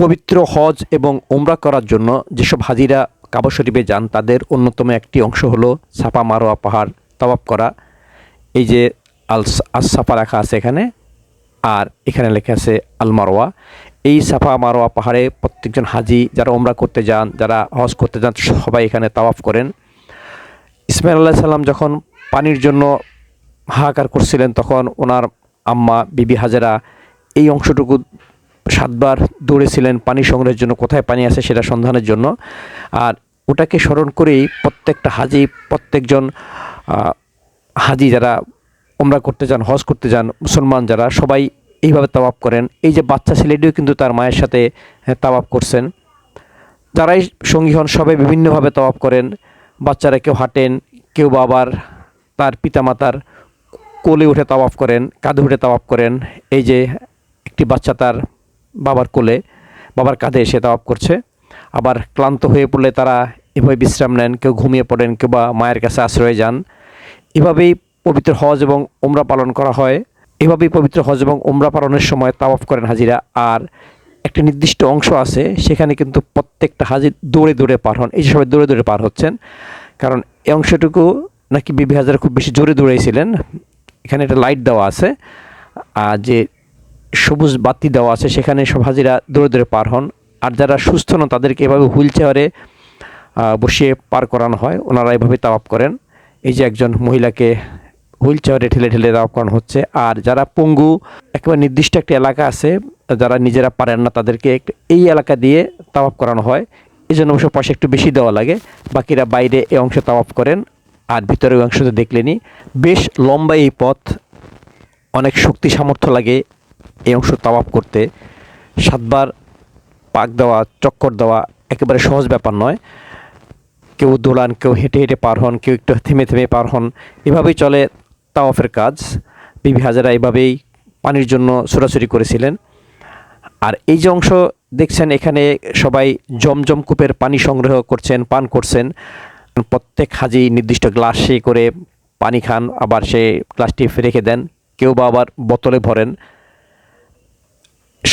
পবিত্র হজ এবং ওমরা করার জন্য যেসব হাজিরা কাবা শরীফে যান, তাদের অন্যতম একটি অংশ হলো সাফা মারোয়া পাহাড় তাওয়াব করা। এই যে আল সাফা লেখা আছে এখানে, আর এখানে লেখা আছে আল মারোয়া। এই সাফা মারোয়া পাহাড়ে প্রত্যেকজন হাজি যারা ওমরা করতে যান, যারা হজ করতে যান, সবাই এখানে তাওয়াফ করেন। ইসমাইল আল্লাহ সাল্লাম যখন পানির জন্য হাহাকার করছিলেন, তখন ওনার আম্মা, বিবি হাজারা এই অংশটুকু সাতবার দৌড়েছিলেন পানি সংগ্রহের জন্য, কোথায় পানি আছে সেটা সন্ধানের জন্য। আর ওটাকে স্মরণ করেই প্রত্যেকটা হাজি, প্রত্যেকজন হাজি যারা ওমরা করতে যান, হজ করতে যান, মুসলমান যারা, সবাই এইভাবে তাওয়াপ করেন। এই যে বাচ্চা ছেলেটিও কিন্তু তার মায়ের সাথে তাওয়াপ করছেন। যারাই সঙ্গী হন, সবাই বিভিন্নভাবে তাওয়াপ করেন। বাচ্চারা কেউ হাঁটেন, কেউ বা আবার তার পিতামাতার কোলে উঠে তাওয়াফ করেন, কাঁধে উঠে তাওয়াফ করেন। এই যে একটি বাচ্চা তার বাবার কোলে, বাবার কাঁধে এসে তাওয়াফ করছে। আবার ক্লান্ত হয়ে পড়লে তারা এভাবে বিশ্রাম নেন, কেউ ঘুমিয়ে পড়েন, কেউ বা মায়ের কাছে আশ্রয়ে যান। এভাবেই পবিত্র হজ এবং ওমরা পালন করা হয়। এভাবেই পবিত্র হজ এবং ওমরা পালনের সময় তাওয়াফ করেন হাজিরা। আর একটি নির্দিষ্ট অংশ আছে, সেখানে কিন্তু প্রত্যেকটা হাজির দৌড়ে দৌড়ে পার হন। এই যে সবাই দৌড়ে দৌড়ে পার হচ্ছেন, কারণ এই অংশটুকু নাকি বিবি হাজার খুব বেশি জোরে দৌড়াইছিলেন। এখানে একটা লাইট দেওয়া আছে। আর যে সবুজ বাতি দেওয়া আছে, সেখানে সব হাজিরা দৌড়ে দৌড়ে পার হন। আর যারা সুস্থ নন, তাদেরকে এভাবে হুইল চেয়ারে বসিয়ে পার করানো হয়, ওনারা এভাবে তাওয়াপ করেন। এই যে একজন মহিলাকে হুইল চেয়ারে ঠেলে ঠেলে তাওয়াপ করানো হচ্ছে। আর যারা পঙ্গু, একেবারে নির্দিষ্ট একটা এলাকা আছে, যারা নিজেরা পারেন না, তাদেরকে এই এলাকা দিয়ে তাওয়াপ করানো হয়। এই জন্য অবশ্য পয়সা একটু বেশি দেওয়া লাগে। বাকিরা বাইরে এই অংশে তাওয়াপ করেন, আর ভিতরে ভিতরের অংশতে দেখলেনি বেশ লম্বা এই পথ, অনেক শক্তি সামর্থ্য লাগে এই অংশ তাওয়াপ করতে। সাতবার পাক দেওয়া, চক্কর দেওয়া একেবারে সহজ ব্যাপার নয়। কেউ দোলান কেউ হেঁটে হেঁটে পার হন, কেউ একটু থেমে থেমে পার হন। এভাবেই চলে তাওয়াফের কাজ। বিবি হাজারা এভাবেই পানির জন্য ছোড়াছুরি করেছিলেন। আর এই যে অংশ দেখছেন, এখানে সবাই জমজম কূপের পানি সংগ্রহ করছেন, পান করছেন। প্রত্যেক হাজি নির্দিষ্ট গ্লাসে করে পানি খান, আবার সে গ্লাসটি রেখে দেন। কেউ বা আবার বোতলে ভরেন।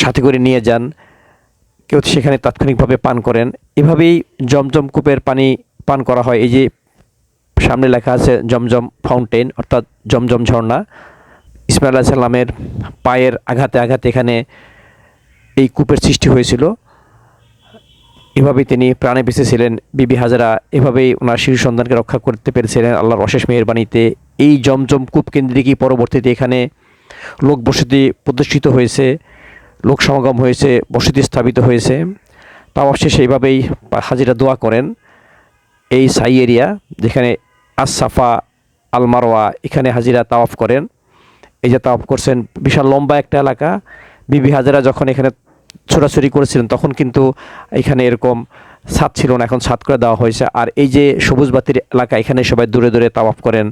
সাথে করে নিয়ে যান, কেউ সেখানে তাৎক্ষণিকভাবে পান করেন। এভাবেই জমজম কূপের পানি পান করা হয়। এই যে সামনে লেখা আছে, জমজম ফাউন্টেন, অর্থাৎ জমজম ঝর্ণা। ইসমাইল সাল্লামের পায়ের আঘাতে আঘাতে এখানে এই কূপের সৃষ্টি হয়েছিল। এভাবেই তিনি প্রাণে বেঁচেছিলেন বিবি হাজারা এভাবেই ওনার শিশু সন্তানকে রক্ষা করতে পেরেছিলেন আল্লাহর অশেষ মেহেরবাণীতে এই জমজম কূপ কেন্দ্রিকই পরবর্তীতে এখানে লোক বসতি প্রতিষ্ঠিত হয়েছে। লোক সমাগম হয়েছে বসতি স্থাপিত হয়েছে। তাও শেষে এইভাবেই হাজিরা দোয়া করেন। এই সাই এরিয়া যেখানে আসাফা আলমারোয়া এখানে হাজিরা তাওয়াফ করেন। এই যে তাওয়াফ করছেন, বিশাল লম্বা একটা এলাকা। বিবি হাজারা যখন এখানে ছোড়াছড়ি করেছিলেন, তখন কিন্তু এখানে এরকম ছাদ ছিল না, এখন ছাদ করে দেওয়া হয়েছে। আর এই যে সবুজ বাতির এলাকা, এখানে সবাই দূরে দূরে তাওয়াফ করেন।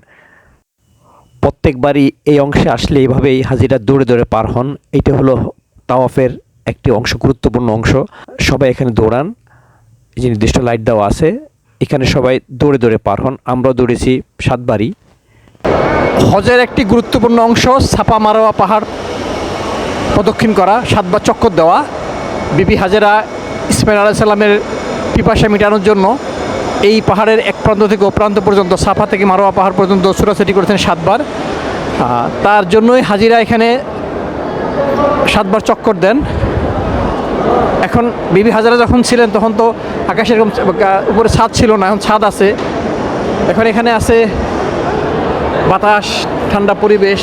প্রত্যেকবারই এই অংশে আসলে এইভাবেই হাজিরা দূরে দূরে পার হন। এইটা হলো তাওয়াফের একটি অংশ, গুরুত্বপূর্ণ অংশ। সবাই এখানে দৌড়ান। যে নির্দিষ্ট লাইট দেওয়া আছে, এখানে সবাই দৌড়ে দৌড়ে পার হন। আমরাও দৌড়েছি সাতবারই। হজের একটি গুরুত্বপূর্ণ অংশ, ছাপা মারোয়া পাহাড় প্রদক্ষিণ করা, সাতবার চক্কর দেওয়া। বিবি হাজেরা ইসমাইল আলাহ সাল্লামের পিপাসা মেটানোর জন্য এই পাহাড়ের এক প্রান্ত থেকে ও প্রান্ত পর্যন্ত সাফা থেকে মারোয়া পাহাড় পর্যন্ত ছুটাছুটি করেছেন সাতবার। তার জন্যই হাজিরা এখানে সাতবার চক্কর দেন। এখন বিবি হাজারা যখন ছিলেন, তখন তো আকাশের এরকম উপরে ছাদ ছিল না, এখন ছাদ আছে। এখন এখানে আছে বাতাস, ঠান্ডা পরিবেশ।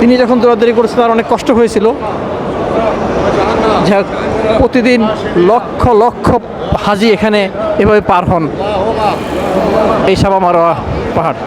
তিনি যখন দৌড়াদৌড়ি করেছেন, তার অনেক কষ্ট হয়েছিল। যাক প্রতিদিন লক্ষ লক্ষ হাজি এখানে এভাবে পার হন। এই সাবা মারোয়া পাহাড়।